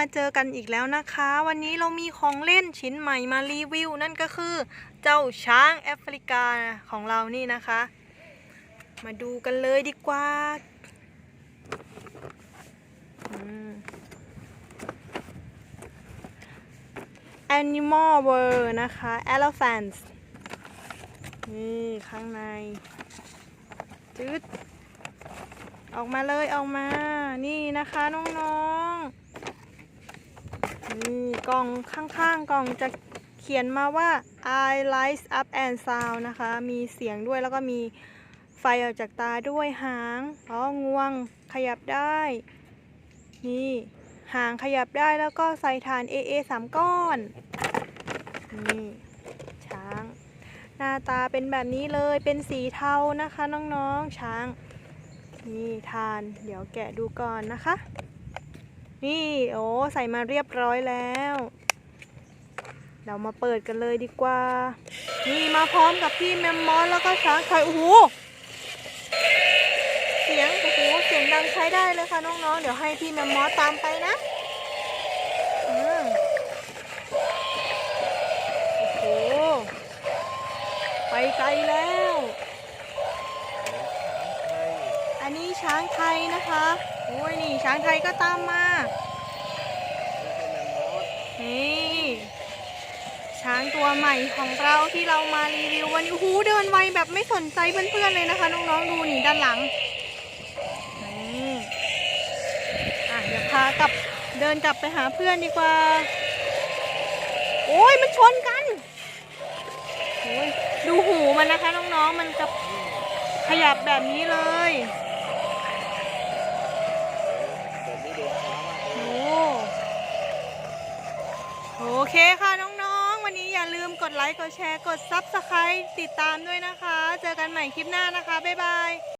มาเจอกันอีกแล้วนะคะ วันนี้เรามีของเล่นชิ้นใหม่มารีวิว นั่นก็คือเจ้าช้างแอฟริกาของเรานี่นะคะ มาดูกันเลยดีกว่าอืม Animal World นะคะ Elephants นี่ข้างในจืดออกมาเลยออกมา นี่นะคะน้อง นี่กล่องข้างๆกล่องจะเขียนมาว่า I lights up and sound นะคะ มีเสียงด้วยแล้วก็มีไฟออกจากตาด้วยหางอ๋องวงขยับได้ นี่หางขยับได้แล้วก็ใส่ฐาน AA 3ก้อน นี่ช้าง หน้าตาเป็นแบบนี้เลยเป็นสีเทานะคะน้องๆช้าง นี่ทาน เดี๋ยวแกะดูก่อนนะคะ นี่โอ้ใส่มาเรียบร้อยแล้ว เรามาเปิดกันเลยดีกว่า นี่มาพร้อมกับพี่แมมมอสแล้วก็ช้างไทยโอ้โหเสียงโอ้โหเสียงดังใช้ได้เลยค่ะน้องๆ เดี๋ยวให้พี่แมมมอสตามไปนะโอ้โหไปไกลแล้ว อันนี้ช้างไทยนะคะโอ้ยนี่ช้างไทยก็ตามมานี่ช้างตัวใหม่ของเราที่เรามารีวิววันนี้โอ้โหเดินไวแบบไม่สนใจเพื่อนๆเลยนะคะน้องๆดูนี่ด้านหลังนี่อะเดี๋ยวพากลับเดินกลับไปหาเพื่อนดีกว่า โอ้ยมันชนกันโอ้ยดูหูมันนะคะน้องๆมันจะขยับแบบนี้เลย โอ้ โอเคค่ะน้องๆ วันนี้อย่าลืมกดไลค์ กดแชร์ กด Subscribe ติดตามด้วยนะคะ เจอกันใหม่คลิปหน้านะคะ บ๊ายบาย